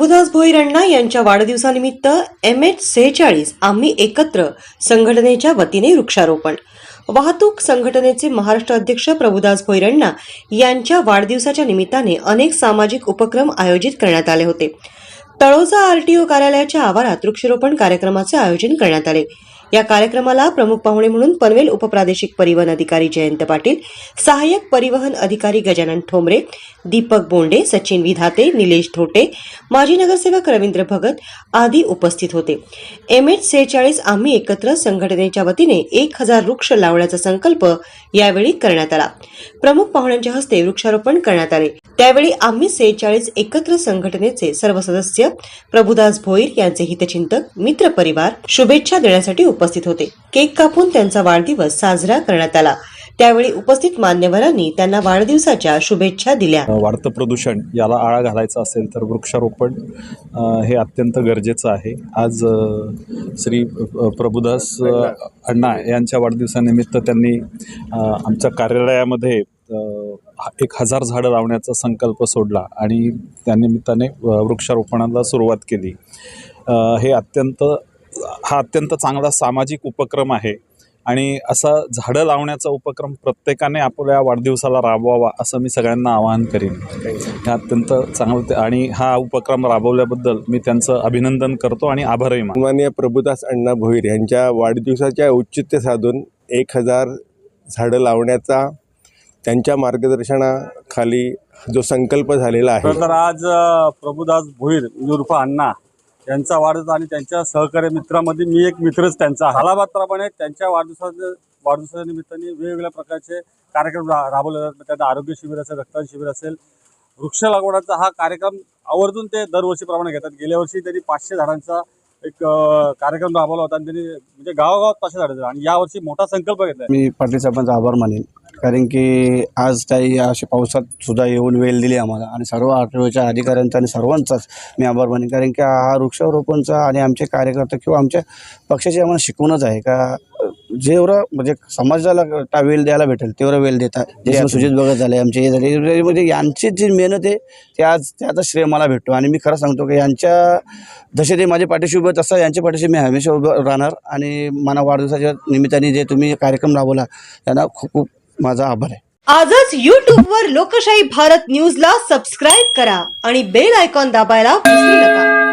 प्रभुदास भोईरण्णा यांच्या वाढदिवसानिमित्त M H सेहेचाळीस आम्ही एकत्र संघटनेच्या वतीने वृक्षारोपण. वाहतूक संघटनेचे महाराष्ट्र अध्यक्ष प्रभुदास भोईरण्णा यांच्या वाढदिवसाच्या निमित्ताने अनेक सामाजिक उपक्रम आयोजित करण्यात आले होते. तळोजा आरटीओ कार्यालयाच्या आवारात वृक्षारोपण कार्यक्रमाचे आयोजन करण्यात आले. या कार्यक्रमाला प्रमुख पाहुणे म्हणून पनवेल उपप्रादेशिक परिवहन अधिकारी जयंत पाटील सहाय्यक परिवहन अधिकारी गजानन ठोंबरे दीपक बोंडे सचिन विधाते निलेश धोटे माजी नगरसेवक रवींद्र भगत आदी उपस्थित होते. एम एच सेहेचाळीस आम्ही एकत्र संघटनेच्या वतीने एक हजार वृक्ष लावण्याचा संकल्प यावेळी करण्यात आला. प्रमुख पाहुण्यांच्या हस्ते वृक्षारोपण करण्यात आले. त्यावेळी आम्ही सेहेचाळीस एकत्र संघटनेचे सर्व सदस्य प्रभुदास भोईर यांचे हितचिंतक मित्र परिवार शुभेच्छा देण्यासाठी उपस्थित होते. केक कापून त्यांचा वाढदिवस साजरा करण्यात आला. त्यावेळी उपस्थित मान्यवरांनी त्यांना वाढदिवसाच्या शुभेच्छा दिल्या. वाढतं प्रदूषण याला आळा घालायचा असेल तर वृक्षारोपण हे अत्यंत गरजेचं आहे. आज श्री प्रभुदास अण्णा यांच्या वाढदिवसानिमित्त त्यांनी आमच्या कार्यालयामध्ये एक हजार झाडं लावण्याचा संकल्प सोडला आणि त्यानिमित्ताने वृक्षारोपणाला सुरुवात केली. हे अत्यंत हा अत्यंत चांगला सामाजिक उपक्रम आहे. आणि असा झाडं लावण्याचा उपक्रम प्रत्येकाने आपल्या वाढदिवसाला राबवावा असं मी सगळ्यांना आवाहन करीन. हे अत्यंत चांगलं ते- आणि हा उपक्रम राबवल्याबद्दल मी त्यांचं अभिनंदन करतो आणि आभारही मानतो. सन्मान्य प्रभुदास अण्णा भोईर यांच्या वाढदिवसाच्या औचित्य साधून एक हजार झाडं लावण्याचा त्यांच्या मार्गदर्शनाखाली जो संकल्प झालेला आहे. तर आज प्रभुदास भोईर उर्फ अण्णा यांचा वाढदिवस आणि त्यांच्या सहकारी मित्रामध्ये मी एक मित्रच त्यांचा आहे. त्यांच्या वाढदिवसाच्या वाढदिवसाच्या निमित्ताने वेगवेगळ्या प्रकारचे कार्यक्रम रा राबवले जातात. त्यात आरोग्य शिबिर असेल रक्तदान शिबिर असेल वृक्ष लागवडाचा हा कार्यक्रम आवर्जून ते दरवर्षीप्रमाणे घेतात. गेल्या वर्षी त्यांनी पाचशे झाडांचा एक कार्यक्रम राबवला होता आणि त्यांनी म्हणजे गावागावात पाचशे झाडं आणि यावर्षी मोठा संकल्प घेतला मी पाटील साहेबांचा आभार मानेन. कारण की आज काही अशा पावसात सुद्धा येऊन वेळ दिली आम्हाला. आणि सर्व आठवड्याच्या अधिकाऱ्यांचा आणि सर्वांचाच मी आभार मानेन कारण की हा वृक्षारोपणचा आणि आमचे कार्यकर्ते किंवा आमच्या पक्षाची आम्हाला शिकवणच आहे का जेवढं म्हणजे समाजाला वेळ द्यायला भेटेल तेवढं वेळ देतात जसे सुजित भगत झाले आमचे हे झाले. म्हणजे यांची जी मेहनत आहे ते आज त्याचा श्रेय मला भेटतो. आणि मी खरं सांगतो की यांच्या जसे ते माझ्या पाठीशी उभे तसं यांच्या पाठीशी मी हमेशा उभं राहणार. आणि मला वाढदिवसाच्या निमित्ताने जे तुम्ही कार्यक्रम राबवला त्यांना खूप खूप माझा आभार आहे. आजच यूट्यूबवर वर लोकशाही भारत न्यूजला सबस्क्राईब करा आणि बेल आयकॉन दाबायला विसरू नका.